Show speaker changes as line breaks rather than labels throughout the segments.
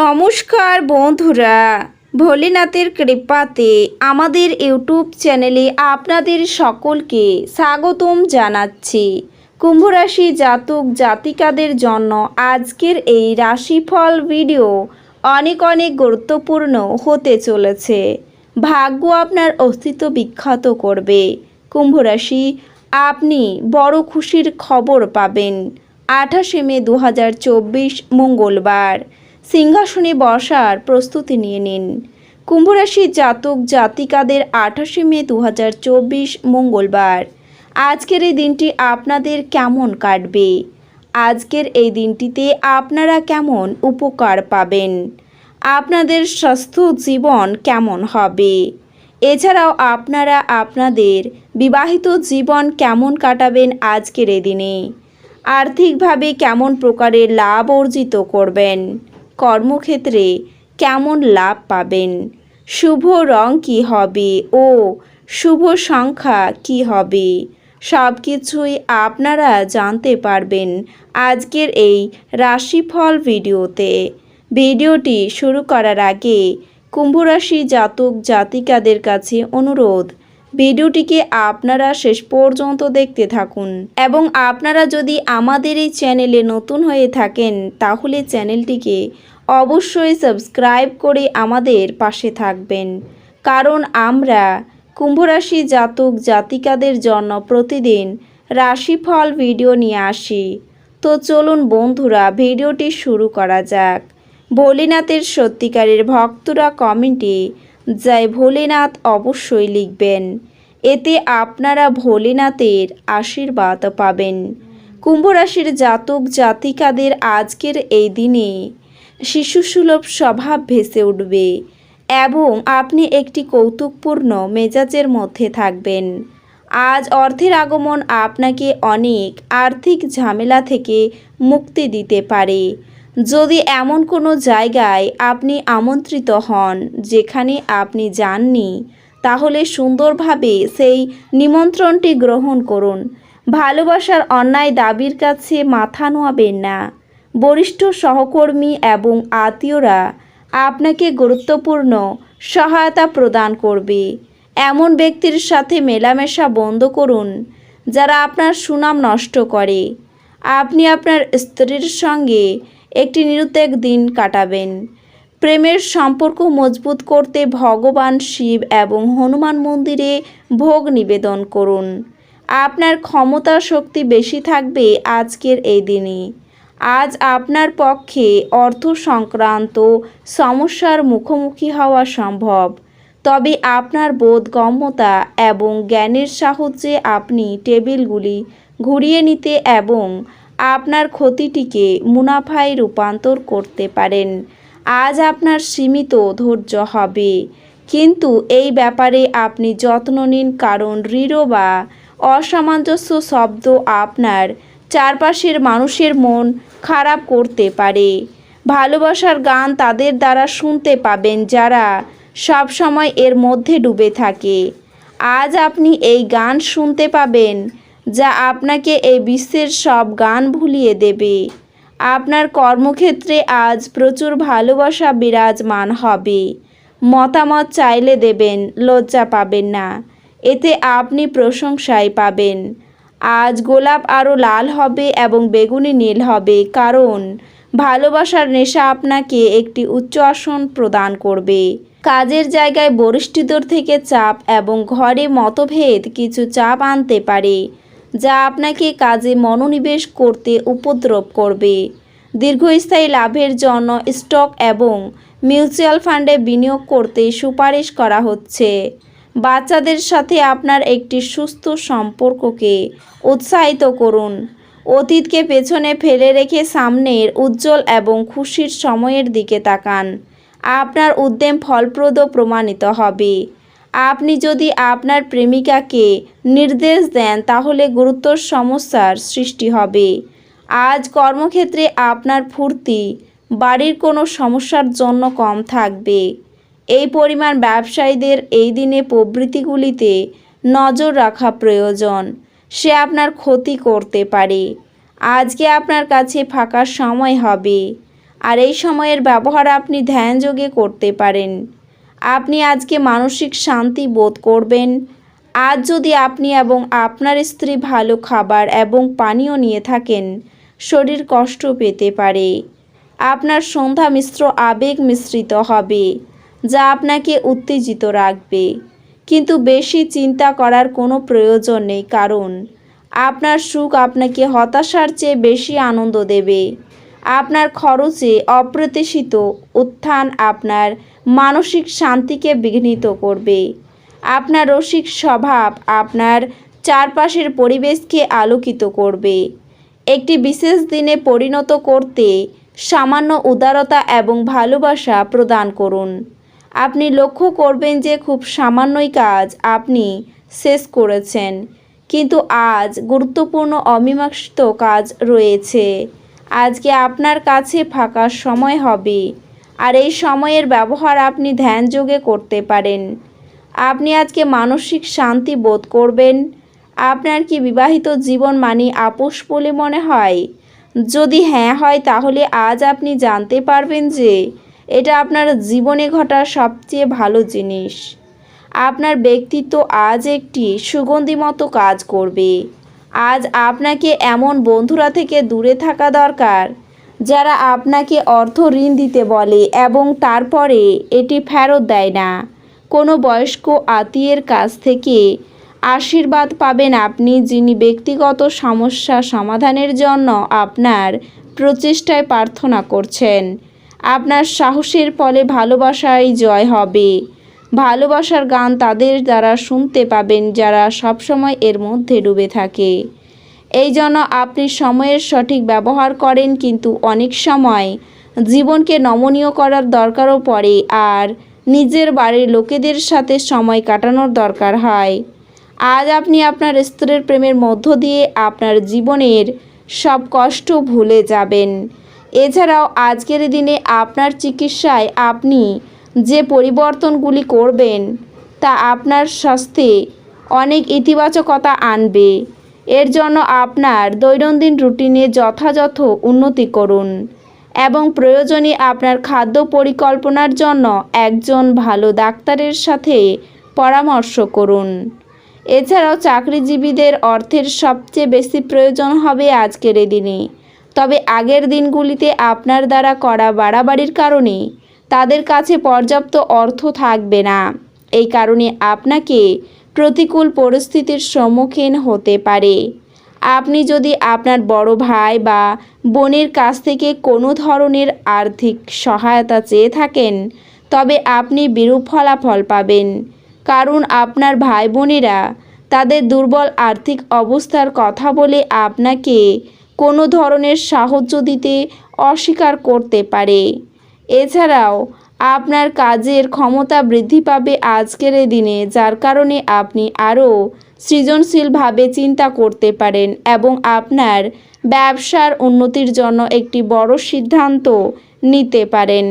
নমস্কার বন্ধুরা, ভোলেনাথের কৃপাতে আমাদের ইউটিউব চ্যানেলে আপনাদের সকলকে স্বাগতম জানাচ্ছি। কুম্ভরাশি জাতক জাতিকাদের জন্য আজকের এই রাশিফল ভিডিও অনেক অনেক গুরুত্বপূর্ণ হতে চলেছে। ভাগ্য আপনার অস্তিত্ব বিখ্যাত করবে। কুম্ভরাশি, আপনি বড় খুশির খবর পাবেন। আঠাশে মে দু হাজার চব্বিশ, মঙ্গলবার। সিংহাসনে বসার প্রস্তুতি নিয়ে নিন। কুম্ভরাশি জাতক জাতিকাদের আঠাশে মে দু হাজার চব্বিশ মঙ্গলবার। আজকের এই দিনটি আপনাদের কেমন কাটবে? আজকের এই দিনটিতে আপনারা কেমন উপকার পাবেন? আপনাদের স্বাস্থ্য জীবন কেমন হবে? এছাড়াও আপনারা আপনাদের বিবাহিত জীবন কেমন কাটাবেন আজকের এই দিনে? আর্থিকভাবে কেমন প্রকারের লাভ অর্জিত করবেন? কর্মক্ষেত্রে কেমন লাভ পাবেন? শুভ রং কি হবে? ও, শুভ সংখ্যা কি হবে? সব কিছুই আপনারা জানতে পারবেন আজকের এই রাশিফল ভিডিওতে। ভিডিওটি শুরু করার আগে কুম্ভরাশি জাতক জাতিকাদের কাছে অনুরোধ, ভিডিওটিকে আপনারা শেষ পর্যন্ত দেখতে থাকুন এবং আপনারা যদি আমাদের এই চ্যানেলে নতুন হয়ে থাকেন তাহলে চ্যানেলটিকে অবশ্যই সাবস্ক্রাইব করে আমাদের পাশে থাকবেন। কারণ আমরা কুম্ভরাশি জাতক জাতিকাদের জন্য প্রতিদিন রাশিফল ভিডিও নিয়ে আসি। তো চলুন বন্ধুরা, ভিডিওটি শুরু করা যাক। ভোলেনাথের সত্যিকারের ভক্তরা কমেন্টে জয় ভোলেনাথ অবশ্যই লিখবেন। এতে আপনারা ভোলেনাথের আশীর্বাদ পাবেন। কুম্ভ রাশির জাতক জাতিকাদের আজকের এই দিনে শিশুসুলভ স্বভাব ভেসে উঠবে এবং আপনি একটি কৌতুকপূর্ণ মেজাজের মধ্যে থাকবেন। আজ অর্থের আগমন আপনাকে অনেক আর্থিক ঝামেলা থেকে মুক্তি দিতে পারে। যদি এমন কোনো জায়গায় আপনি আমন্ত্রিত হন যেখানে আপনি যাননি, তাহলে সুন্দরভাবে সেই নিমন্ত্রণটি গ্রহণ করুন। ভালোবাসার অন্যায় দাবির কাছে মাথা নোয়াবেন না। বরিষ্ঠ সহকর্মী এবং আত্মীয়রা আপনাকে গুরুত্বপূর্ণ সহায়তা প্রদান করবে। এমন ব্যক্তির সাথে মেলামেশা বন্ধ করুন, যারা আপনার সুনাম নষ্ট করে। আপনি আপনার স্ত্রীর সঙ্গে একটি নিরুত্তেক দিন কাটাবেন। প্রেমের সম্পর্ক মজবুত করতে ভগবান শিব এবং হনুমান মন্দিরে ভোগ নিবেদন করুন। আপনার ক্ষমতা শক্তি বেশি থাকবে আজকের এই দিনে। আজ আপনার পক্ষে অর্থ সংক্রান্ত সমস্যার মুখোমুখি হওয়া সম্ভব। তবে আপনার বোধগম্যতা এবং জ্ঞানের সাহায্যে আপনি টেবিলগুলি ঘুরিয়ে নিতে এবং আপনার ক্ষতিটিকে মুনাফায় রূপান্তর করতে পারেন। আজ আপনার সীমিত ধৈর্য হবে। কিন্তু এই ব্যাপারে আপনি যত্ন নিন, কারণ দৃঢ় বা অসামঞ্জস্য শব্দ আপনার চারপাশের মানুষের মন খারাপ করতে পারে। ভালোবাসার গান তাদের দ্বারা শুনতে পাবেন যারা সব সময় এর মধ্যে ডুবে থাকে। আজ আপনি এই গান শুনতে পাবেন যা আপনাকে এই বিশ্বের সব গান ভুলিয়ে দেবে। আপনার কর্মক্ষেত্রে আজ প্রচুর ভালোবাসা বিরাজমান হবে। মতামত চাইলে দেবেন, লজ্জা পাবেন না। এতে আপনি প্রশংসায় পাবেন। আজ গোলাপ আরও লাল হবে এবং বেগুনি নীল হবে, কারণ ভালোবাসার নেশা আপনাকে একটি উচ্চ আসন প্রদান করবে। কাজের জায়গায় বরিষ্ঠদের থেকে চাপ এবং ঘরে মতভেদ কিছু চাপ আনতে পারে, যা আপনাকে কাজে মনোনিবেশ করতে উপদ্রব করবে। দীর্ঘস্থায়ী লাভের জন্য স্টক এবং মিউচুয়াল ফান্ডে বিনিয়োগ করতে সুপারিশ করা হচ্ছে। বাচ্চাদের সাথে আপনার একটি সুস্থ সম্পর্ককে উৎসাহিত করুন। অতীতকে পেছনে ফেলে রেখে সামনের উজ্জ্বল এবং খুশির সময়ের দিকে তাকান। আপনার উদ্যম ফলপ্রদ প্রমাণিত হবে। আপনি যদি আপনার প্রেমিকাকে নির্দেশ দেন, তাহলে গুরুতর সমস্যার সৃষ্টি হবে। আজ কর্মক্ষেত্রে আপনার ফুর্তি, বাড়ির কোনো সমস্যার জন্য কম থাকবে। এই পরিমাণ ব্যবসায়ীদের এই দিনে প্রবৃত্তিগুলিতে নজর রাখা প্রয়োজন। সে আপনার ক্ষতি করতে পারে। আজকে আপনার কাছে ফাঁকা সময় হবে। আর এই সময়ের ব্যবহার আপনি ধ্যানযোগে করতে পারেন। আপনি আজকে মানসিক শান্তি বোধ করবেন। আজ যদি আপনি এবং আপনার স্ত্রী ভালো খাবার এবং পানীয় নিয়ে থাকেন, শরীর কষ্ট পেতে পারে। আপনার সন্ধ্যা মিশ্র আবেগ মিশ্রিত হবে। যা আপনাকে উত্তেজিত রাখবে। কিন্তু বেশি চিন্তা করার কোনো প্রয়োজন নেই, কারণ আপনার সুখ আপনাকে হতাশার চেয়ে বেশি আনন্দ দেবে। আপনার খরচে অপ্রত্যাশিত উত্থান আপনার মানসিক শান্তিকে বিঘ্নিত করবে। আপনার রসিক স্বভাব আপনার চারপাশের পরিবেশকে আলোকিত করবে। একটি বিশেষ দিনে পরিণত করতে সামান্য উদারতা এবং ভালোবাসা প্রদান করুন। আপনি লক্ষ্য করবেন যে খুব সামান্যই কাজ আপনি শেষ করেছেন। কিন্তু আজ গুরুত্বপূর্ণ অমীমাংসিত কাজ রয়েছে। আজকে আপনার কাছে ফাঁকা সময় হবে। আর এই সময়ের ব্যবহার আপনি ধ্যানযোগে করতে পারেন। আপনি আজকে মানসিক শান্তি বোধ করবেন। আপনার কি বিবাহিত জীবন মানে আপোষ বলে মনে হয়? যদি হ্যাঁ হয় তাহলে আজ আপনি জানতে পারবেন যে এটা আপনার জীবনে ঘটা সবচেয়ে ভালো জিনিস। আপনার ব্যক্তিত্ব আজ একটি সুগন্ধি মতো কাজ করবে। আজ আপনাকে এমন বন্ধুরা থেকে দূরে থাকা দরকার, যারা আপনাকে অর্থ ঋণ দিতে বলে এবং তারপরে এটি ফেরত দেয় না। কোনো বয়স্ক আত্মীয়ের কাছ থেকে আশীর্বাদ পাবেন আপনি, যিনি ব্যক্তিগত সমস্যা সমাধানের জন্য আপনার প্রচেষ্টায় প্রার্থনা করছেন। আপনার সাহসের ফলে ভালোবাসায় জয় হবে। ভালোবাসার গান তাদের দ্বারা শুনতে পাবেন যারা সবসময় এর মধ্যে ডুবে থাকে। এই জন্য আপনি সময়ের সঠিক ব্যবহার করেন কিন্তু অনেক সময় জীবনকে নমনীয় করার দরকারও পড়ে আর নিজের বাড়ির লোকেদের সাথে সময় কাটানোর দরকার হয়। আজ আপনি আপনার স্ত্রীর প্রেমের মধ্য দিয়ে আপনার জীবনের সব কষ্ট ভুলে যাবেন। এছাড়াও আজকের দিনে আপনার চিকিৎসায় আপনি যে পরিবর্তনগুলি করবেন, তা আপনার স্বাস্থ্যে অনেক ইতিবাচকতা আনবে। এর জন্য আপনার দৈনন্দিন রুটিনে যথাযথ উন্নতি করুন এবং প্রয়োজনে আপনার খাদ্য পরিকল্পনার জন্য একজন ভালো ডাক্তারের সাথে পরামর্শ করুন। এছাড়াও চাকরিজীবীদের অর্থের সবচেয়ে বেশি প্রয়োজন হবে আজকের দিনে। তবে আগের দিনগুলিতে আপনার দ্বারা করা বাড়াবাড়ির কারণে তাদের কাছে পর্যাপ্ত অর্থ থাকবে না। এই কারণে আপনাকে প্রতিকূল পরিস্থিতির সম্মুখীন হতে পারে। আপনি যদি আপনার বড় ভাই বা বোনের কাছ থেকে কোনো ধরনের আর্থিক সহায়তা চেয়ে থাকেন, তবে আপনি বিরূপ ফলাফল পাবেন। কারণ আপনার ভাই বোনেরা তাদের দুর্বল আর্থিক অবস্থার কথা বলে আপনাকে কোনো ধরনের সাহায্য দিতে অস্বীকার করতে পারে। এছাড়াও, আপনার কাজের ক্ষমতা বৃদ্ধি পাবে আজকের দিনে, যার কারণে আপনি আরও সৃজনশীলভাবে চিন্তা করতে পারেন এবং আপনার ব্যবসার উন্নতির জন্য একটি বড় সিদ্ধান্ত নিতে পারেন।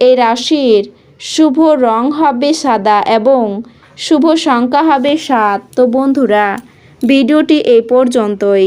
এই রাশির শুভ রং হবে সাদা এবং শুভ সংখ্যা হবে সাত। তো বন্ধুরা, ভিডিওটি এই পর্যন্তই।